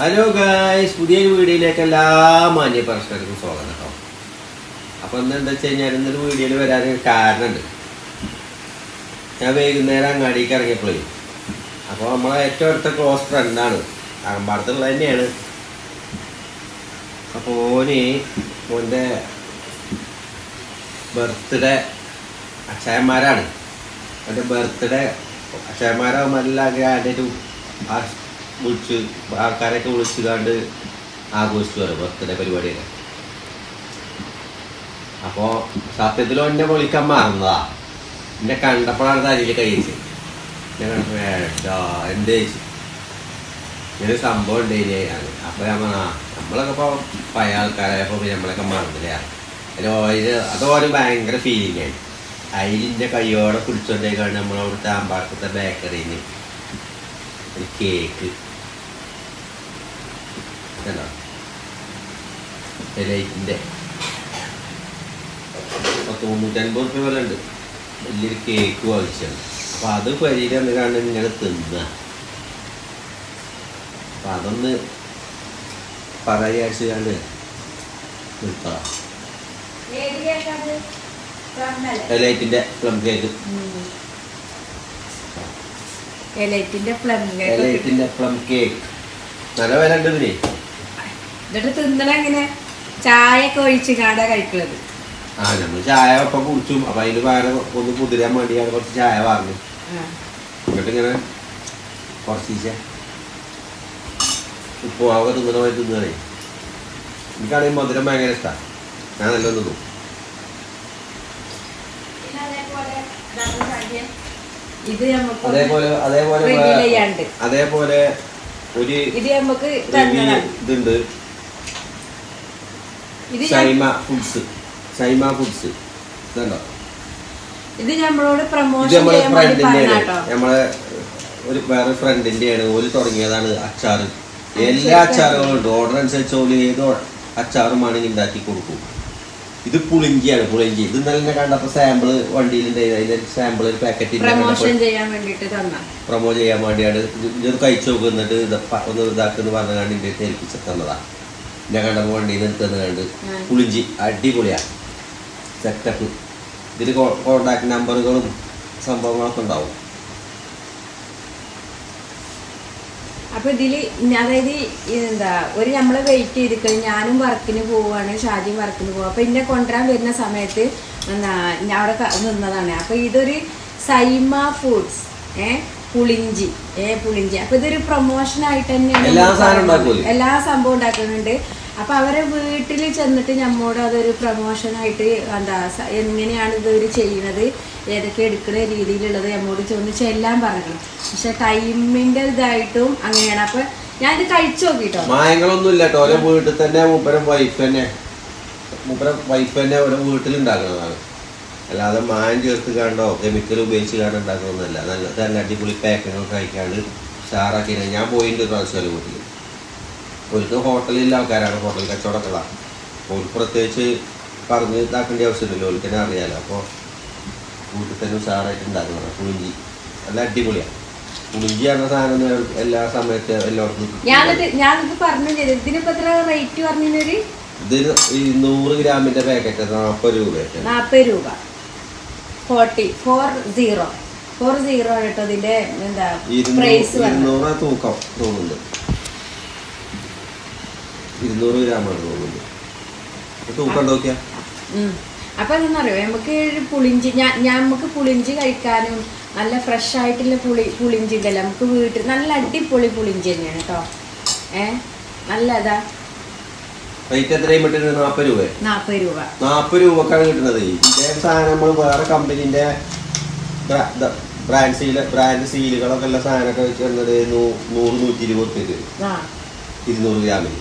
Hello guys പുതിയൊരു വീഡിയോയിലേക്ക് എല്ലാ മാന്യ പ്രശ്നങ്ങൾക്കും സ്വാഗതം കേട്ടോ. അപ്പൊ ഇന്ന് എന്താ വെച്ച് കഴിഞ്ഞാൽ ഇന്നൊരു വീഡിയോയിൽ വരാൻ കാരണമുണ്ട്. ഞാൻ വൈകുന്നേരം അങ്ങാടിക്ക് ഇറങ്ങിയപ്പോഴേ അപ്പോൾ നമ്മളെ ഏറ്റവും അടുത്ത ക്ലോസ് ഫ്രണ്ടാണ് അറമ്പാടത്തുള്ള തന്നെയാണ്. അപ്പോൾ ഓന് ഓന്റെ ബർത്ത്ഡേ അക്ഷയന്മാരാണ്. അവന്റെ ബർത്ത്ഡേ അക്ഷയന്മാരാകുമ്പോൾ എല്ലാം ഗ്രാൻഡായിട്ട് വിളിച്ച് ആൾക്കാരൊക്കെ വിളിച്ച് കണ്ട് ആഘോഷിച്ചു വരും ബർത്ത്ഡേ പരിപാടിയൊക്കെ. അപ്പോൾ സത്യത്തിൽ എന്നെ വിളിക്കാൻ മറന്നതാ. എന്നെ കണ്ടപ്പോഴാണ് തലയിൽ കഴിച്ച് ഞാൻ കണ്ടപ്പോ എന്ത് ചോദിച്ചു ഇങ്ങനെ സംഭവം ഉണ്ടായില്ലേ അപ്പോൾ ഞാൻ നമ്മളൊക്കെ ഇപ്പോൾ പഴയ ആൾക്കാരായപ്പോൾ പിന്നെ നമ്മളൊക്കെ മറന്നില്ല? അതിൽ അത് അതോര് ഭയങ്കര ഫീലിംഗ് ആയി അതിലിന്റെ കയ്യോടെ കുടിച്ചോണ്ടേക്കാണ് നമ്മളവിടുത്തെ അമ്പാടത്തെ ബേക്കറിയിൽ ഒരു കേക്ക് കണ്ടോ ലൈറ്റിന്റെ പത്ത് മുന്നൂറ്റൻപത് റുപ്യ വില ഉണ്ട് വലിയൊരു കേക്ക് വാങ്ങിച്ചാണ്. അപ്പോൾ അത് പരിയിൽ എന്ന് കാണുന്ന ഇങ്ങനെ തിന്നുക അപ്പം അതൊന്ന് പറയാച്ച് കണ്ട് നിർത്താം? ലൈറ്റിന്റെ പ്ലം കേക്ക് ലൈറ്റിന്റെ പ്ലം കേക്ക് നല്ല വില ഉണ്ട് ഇതിന്. എന്നിട്ട് തിന്നണ എങ്ങനെ ചായ ഒക്കെ ഒഴിച്ച് കാടാ കഴിക്കുന്നത് ആ നമ്മൾ ചായ ഒപ്പം കുടിച്ചു. അപ്പൊ അതിന് പകരം ഒന്ന് കുതിരാൻ വേണ്ടിയാണ് കുറച്ച് ചായ വാങ്ങി. എന്നിട്ട് ഇങ്ങനെ കുറച്ച് ഉപ്പുമാവൊക്കെ തിന്നണ പോലെ തിന്നണേ എനിക്കാണെങ്കിൽ മധുരം ഭയങ്കര ഇഷ്ടമാണ് ഞാൻ നല്ല തിന്നു. നമുക്ക് അതേപോലെ അതേപോലെ അതേപോലെ ഒരു ഇതുണ്ട്. ഇത് സൈമ ഫുഡ്സ്. സൈമ ഫുഡ്സ്. ഇതുണ്ടോ? ഇത് നമ്മളോട് പ്രൊമോഷൻ നമ്മളെ ഫ്രണ്ടിന്റെയാണ് നമ്മളെ ഒരു വേറെ ഫ്രണ്ടിന്റെയാണ് ഓൽ തുടങ്ങിയതാണ് അച്ചാറ്. എല്ലാ അച്ചാറുകളും ഉണ്ട്. ഓർഡർ അനുസരിച്ച് ഓൽ ഏത് അച്ചാറും ആണെങ്കിൽ ഉണ്ടാക്കി കൊടുക്കും. ഇത് പുളിഞ്ചിയാണ് പുളിഞ്ചി. ഇത് നല്ല കണ്ടപ്പോ സാമ്പിൾ വണ്ടിയിൽ അതിന്റെ സാമ്പിൾ ഒരു പാക്കറ്റിൽ പ്രൊമോഷൻ ചെയ്യാൻ വേണ്ടിട്ട് തന്ന. പ്രൊമോ ചെയ്യാൻ വേണ്ടിയാണ്. ഇത് കഴിച്ചു നോക്ക്. എന്നിട്ട് ഇത് പ- ഒന്ന് ഇതാക്കുന്നു പറഞ്ഞാണ് എന്റെ അടുത്ത് ഏൽപ്പിച്ച് തന്നതാ. ഞാൻ കണ്ടപ്പോൾ വണ്ടിയിൽ കണ്ട് പുളിഞ്ചി അടിപൊളിയാ. സെറ്റപ്പ്. ഇതിൽ കോണ്ടാക്ട് നമ്പറുകളും സംഭവങ്ങളൊക്കെ ഉണ്ടാവും. അപ്പൊ ഇതിൽ അതായത് എന്താ ഒരു നമ്മളെ വെയിറ്റ് ചെയ്തിട്ട് ഞാനും വർക്കിന് പോവാണ് ഷാജിയും വർക്കിന് പോവാ. അപ്പൊ എന്നെ കൊണ്ടുവരാൻ വരുന്ന സമയത്ത് എന്താ ഞാൻ അവിടെ നിന്നതാണ്. അപ്പൊ ഇതൊരു സൈമ ഫുഡ്സ് ഏ പുളിഞ്ചി ഏ പുളിഞ്ചി. അപ്പൊ ഇതൊരു പ്രൊമോഷൻ ആയിട്ട് തന്നെയാണ്? എല്ലാ സംഭവം ഉണ്ടാക്കുന്നുണ്ട്. അപ്പൊ അവരെ വീട്ടിൽ ചെന്നിട്ട് നമ്മോട് അതൊരു പ്രൊമോഷൻ ആയിട്ട് എന്താ എങ്ങനെയാണ് ഇതൊരു ചെയ്യണത് ഏതൊക്കെ എടുക്കുന്ന രീതിയിലുള്ളത് നമ്മോട് ചോദിച്ച് എല്ലാം പറഞ്ഞു. പക്ഷെ ടൈമിന്റെ ഇതായിട്ടും അങ്ങനെയാണ്. അപ്പൊ ഞാൻ ഇത് കഴിച്ചു നോക്കിട്ടോ. മായങ്ങളൊന്നും ഇല്ല കേട്ടോ. വീട്ടിൽ തന്നെ മൂപ്പരം വൈഫ് തന്നെ. മൂപ്പരം വൈഫ് തന്നെ ഓരോ വീട്ടിൽ ഉണ്ടാക്കുന്നതാണ്. അല്ലാതെ മായം ചേർത്ത് കണ്ടോ കെമിക്കൽ ഉപയോഗിച്ച് കണ്ടോ ഉണ്ടാക്കുന്നതല്ല. നല്ല നല്ല അടിപൊളി പാക്കിങ്ങൊക്കെ കഴിക്കാണ്ട് ഷാറാക്കി ഞാൻ പോയിട്ടുണ്ട് ഒരു പ്രാവശ്യം വീട്ടിൽ ഒരിക്കൽ ഹോട്ടലിലെ ആൾക്കാരാണ് ഹോട്ടൽ കച്ചവടക്കളാണ് അപ്പോൾ ഒരു പ്രത്യേകിച്ച് പറഞ്ഞ് ഇതാക്കേണ്ട ആവശ്യമില്ലല്ലോ ഓർക്ക് തന്നെ അറിയാലോ. അപ്പോൾ വീട്ടിൽ തന്നെ ഉഷാറായിട്ട് ഉണ്ടാക്കുന്നതാണ് പുളിഞ്ചി. നല്ല അടിപൊളിയാണ് പുളിഞ്ചി എന്ന സാധനം എല്ലാ സമയത്ത് എല്ലായിടത്തും. ഞാനിത് ഞാനിത് പറഞ്ഞു ചെയ്തു ഇതിനിപ്പോ എത്ര റേറ്റ് പറഞ്ഞൊരു ഇതിന് ഈ നൂറ് ഗ്രാമിന്റെ പാക്കറ്റ് നാൽപ്പത് രൂപ നാൽപ്പത് രൂപ. Forty four zero four zero കേട്ടോ ഇതിന്റെ എന്താ പ്രൈസ് തൂക്കം തോന്നുന്നുണ്ട്. ഇരുന്നൂറ് ഗ്രാമാണ് തൂക്കം ഉം. അപ്പൊ അതെന്നറിയോ നമുക്ക് പുളിഞ്ചി ഞാൻ നമുക്ക് പുളിഞ്ചി കഴിക്കാനും നല്ല ഫ്രഷ് ആയിട്ടുള്ള പുളി പുളിഞ്ചി ഉണ്ടല്ലോ. നമുക്ക് വീട്ടിൽ നല്ല അടിപൊളി പുളിഞ്ചി തന്നെയാണ് കേട്ടോ ഏ? നല്ലതാ റേറ്റ് എത്രയും പറ്റുന്നത് നാൽപ്പത് രൂപ. നാൽപ്പത് രൂപ. നാൽപ്പത് രൂപക്കാണ് കിട്ടുന്നത്. ഇതേ സാധനം നമ്മൾ വേറെ കമ്പനീന്റെ ബ്രാൻഡ് സീൽ ബ്രാൻഡ് സീലുകളൊക്കെ ഉള്ള സാധനമൊക്കെ വെച്ചിരുന്നത് നൂറ് നൂറ്റി ഇരുപത് രൂപ ആ. ഇരുന്നൂറ് ഗ്രാമിന്.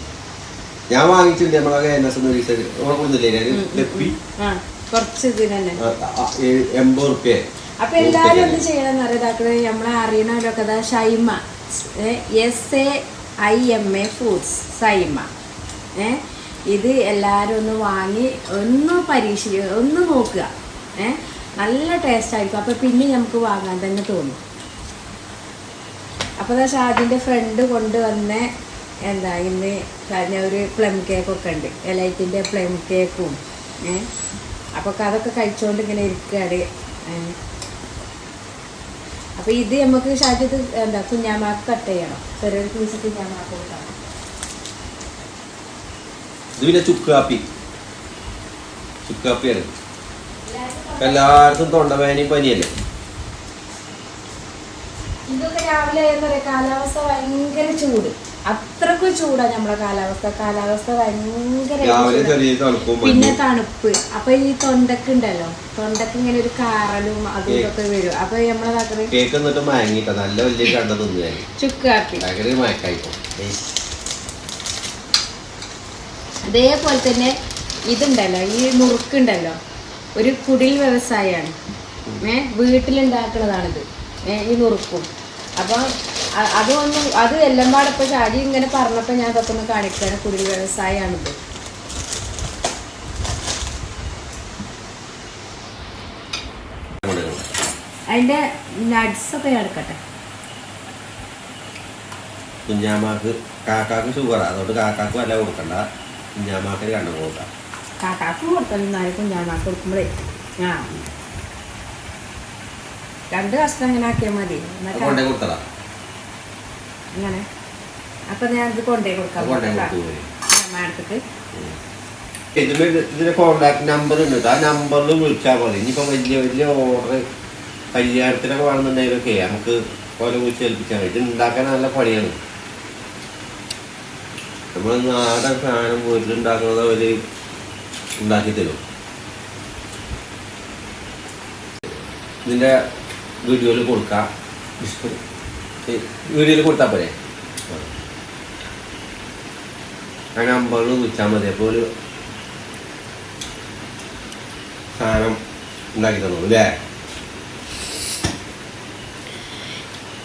ഞാൻ വാങ്ങിച്ചിട്ടുണ്ട് നമ്മളെ എൻ എസ് ഒന്നില്ലേ ഉം, ഉം, ലെപ്പി? കുറച്ച് ഇതിനല്ലേ? എൺപത് റുപ്യ. അപ്പൊ എല്ലാരും എന്ത് ചെയ്യണം അറിയാതാക്കൾ നമ്മളെ അറിയണവരൊക്കെ Shaima. S A I M A foods Shaima. ഏ ഇത് എല്ലാവരും ഒന്ന് വാങ്ങി ഒന്ന് പരീക്ഷിക്കുക ഒന്ന് നോക്കുക. ഏ നല്ല ടേസ്റ്റ് ആയിരിക്കും. അപ്പൊ പിന്നെ നമുക്ക് വാങ്ങാൻ തന്നെ തോന്നും. അപ്പോൾ ഷാജിന്റെ ഫ്രണ്ട് കൊണ്ടുവന്ന എന്താ ഇന്ന് കഴിഞ്ഞ ഒരു പ്ലം കേക്കൊക്കെ ഉണ്ട്. എലൈറ്റിന്റെ പ്ലം കേക്കും ഏഹ് അപ്പോൾ അതൊക്കെ കഴിച്ചുകൊണ്ട് ഇങ്ങനെ ഇരിക്കുകയാണ് അപ്പോൾ ഇത് നമുക്ക് ഷാജത്ത് എന്താ കുഞ്ഞാമാക്ക് കട്ട് ചെയ്യണം. ചെറിയൊരു പീസ് കുഞ്ഞാമാക്ക് കൊടുക്കണം. ഇത് പിന്നെ എല്ലാവർക്കും തൊണ്ടവേനയും പനിയല്ലേ? ഇതൊക്കെ രാവിലെ എന്താ പറയുക കാലാവസ്ഥ ഭയങ്കര ചൂട്. അത്രക്കും ചൂടാ നമ്മളെ കാലാവസ്ഥ. കാലാവസ്ഥ ഭയങ്കര പിന്നെ തണുപ്പ്. അപ്പൊ ഈ തൊണ്ടക്ക് ഉണ്ടല്ലോ തൊണ്ടക്ക് ഇങ്ങനെ ഒരു കാറലും അതും ഇതൊക്കെ വരും. അപ്പൊ നമ്മളെ അതേപോലെ തന്നെ ഇതുണ്ടല്ലോ. ഈ മുറുക്കുണ്ടല്ലോ. ഒരു കുടിൽ വ്യവസായമാണ് ഏഹ് വീട്ടിലുണ്ടാക്കുന്നതാണിത്. ഏഹ് ഈ മുറുക്കും. അപ്പം അതൊന്നും അത് എല്ലാം പാടെ ഇപ്പൊ ചാടി ഇങ്ങനെ പറഞ്ഞപ്പോൾ ഞാൻ അതൊക്കെ ഒന്ന് കാണിക്കുകയാണ് കുടിൽ വ്യവസായമാണിത് അതിന്റെ നട്സ് ഒക്കെ ഞാൻ എടുക്കട്ടെ. കുഞ്ഞാമാക്ക് കാക്കാക്ക് ഷുഗർ അതുകൊണ്ട് കാക്കാക്ക് വല്ല കൊടുക്കണ്ട. കുഞ്ഞാമാക്ക് കണ്ടു കൊടുക്കാം. കാക്കാക്ക് കൊടുത്താലും കുഞ്ഞാമാക്ക് കൊടുക്കുമ്പോഴേ. ആ. രണ്ട് കഷ്ണം ഇങ്ങനെ ആക്കിയാൽ മതി. അത് കൊണ്ടേ അപ്പൊ ഞാൻ ഇത് കൊണ്ടേ കൊടുക്കാം മാഡത്തിക്ക് ഇതിന് ഇതിന്റെ കോണ്ടാക്ട് നമ്പർ ഉണ്ട് ആ നമ്പറിൽ വിളിച്ചാൽ മതി ഇനിയിപ്പോ വലിയ വലിയ ഓർഡർ കല്യാണത്തിനൊക്കെ വേണമെന്നുണ്ടെങ്കിലൊക്കെ നമുക്ക് ഓരോ വിളിച്ച് ഏൽപ്പിച്ചാൽ മതി. ഇത് ഉണ്ടാക്കാൻ നല്ല പണിയാണ്. നമ്മൾ നാടൻ സാധനം വീട്ടിലുണ്ടാക്കുന്നത് അവർ ഉണ്ടാക്കി തരും. ഇതിന്റെ വീഡിയോയിൽ കൊടുക്കാം. വീഡിയോയിൽ കൊടുത്താൽ പോരെ? ആ നമ്പറിൽ വിളിച്ചാൽ മതി. അപ്പോൾ ഒരു സാധനം ഉണ്ടാക്കി തന്നു അല്ലേ?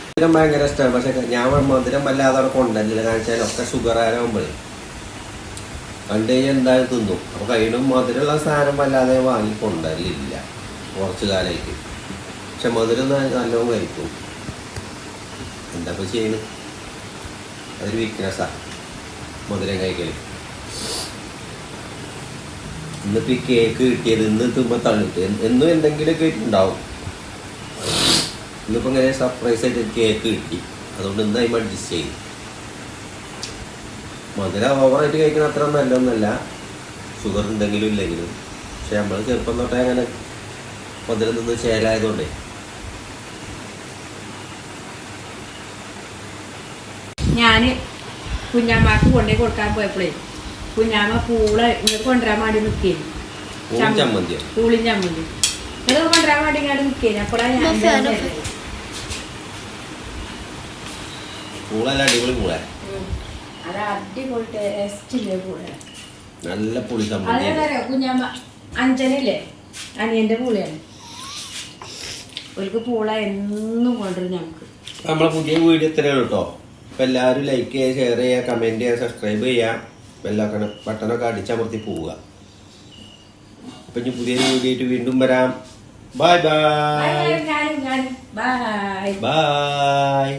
മധുരം ഭയങ്കര ഇഷ്ടമാണ് പക്ഷെ ഞാൻ മധുരം വല്ലാതെ അവിടെ കൊണ്ടുവരില്ല കാരണം വെച്ചാൽ ഒക്കെ ഷുഗർ ആരാകുമ്പോഴേ കണ്ടു കഴിഞ്ഞാൽ എന്തായാലും തിന്നും. അപ്പോൾ കയ്യിലും മധുരമുള്ള സാധനം വല്ലാതെ വാങ്ങി കൊണ്ടല്ലില്ല കുറച്ച് കാലമായിട്ട്. പക്ഷെ മധുരം നല്ലോണം കഴിക്കും. എന്താ ഇപ്പോൾ ചെയ്യുന്നത് അതൊരു വീക്ക്നെസ്സാണ് മധുരം കഴിക്കൽ ഇന്നിപ്പോൾ ഈ കേക്ക് കിട്ടിയത് ഇന്ന് തുമ്പ തള്ളിട്ട് എന്നും എന്തെങ്കിലുമൊക്കെ ഉണ്ടാവും. ഇന്നിപ്പോൾ ഇങ്ങനെ സർപ്രൈസ് ആയിട്ട് കേക്ക് കിട്ടി. അതുകൊണ്ട് ഇന്ന് അതിന് അഡ്ജസ്റ്റ് ചെയ്തു മധുരം ഓവറായിട്ട് കഴിക്കണ അത്ര നല്ലൊന്നല്ല ഷുഗർ ഉണ്ടെങ്കിലും ഇല്ലെങ്കിലും. പക്ഷെ നമ്മൾ ചെറുപ്പം തൊട്ടേ അങ്ങനെ മധുരം നിന്ന് ചേലായതുകൊണ്ടേ ഞാൻ കുഞ്ഞാമ്മക്ക് കൊണ്ടേ കൊടുക്കാൻ പോയപ്പോഴേ കുഞ്ഞാമ്മ പൂള ഇങ്ങോട്ട് കൊണ്ടുവരാൻ വേണ്ടി നിൽക്കേന് പൂളിൻ ചമ്മന്തി. ഇതൊക്കെ കൊണ്ടുവരാൻ വേണ്ടി ഇങ്ങോട്ട് നിൽക്കേന് അപ്പോഴാണ് ഞാൻ ഇങ്ങനെ അടിപൊളി. അത് അടിപൊളി ടേസ്റ്റില്ലേ പൂള നല്ല പുളി ചമ്മന്തി. അതേതറിയോ കുഞ്ഞാമ്മ അഞ്ചനില്ലേ അനിയന്റെ പൂളയാണ്. ഒരു പൂള എന്നും കൊണ്ടുവരും ഞങ്ങൾക്ക് നമ്മളെ പുതിയ വീട് എത്രയാണ് കേട്ടോ അപ്പം എല്ലാവരും ലൈക്ക് ചെയ്യുക ഷെയർ ചെയ്യുക കമന്റ് ചെയ്യുക സബ്സ്ക്രൈബ് ചെയ്യുക ബെല്ലൊക്കെ ബട്ടണൊക്കെ അടിച്ചമർത്തി പോവുക. അപ്പം ഇനി പുതിയ വീഡിയോയിട്ട് വീണ്ടും വരാം. Bye bye bye bye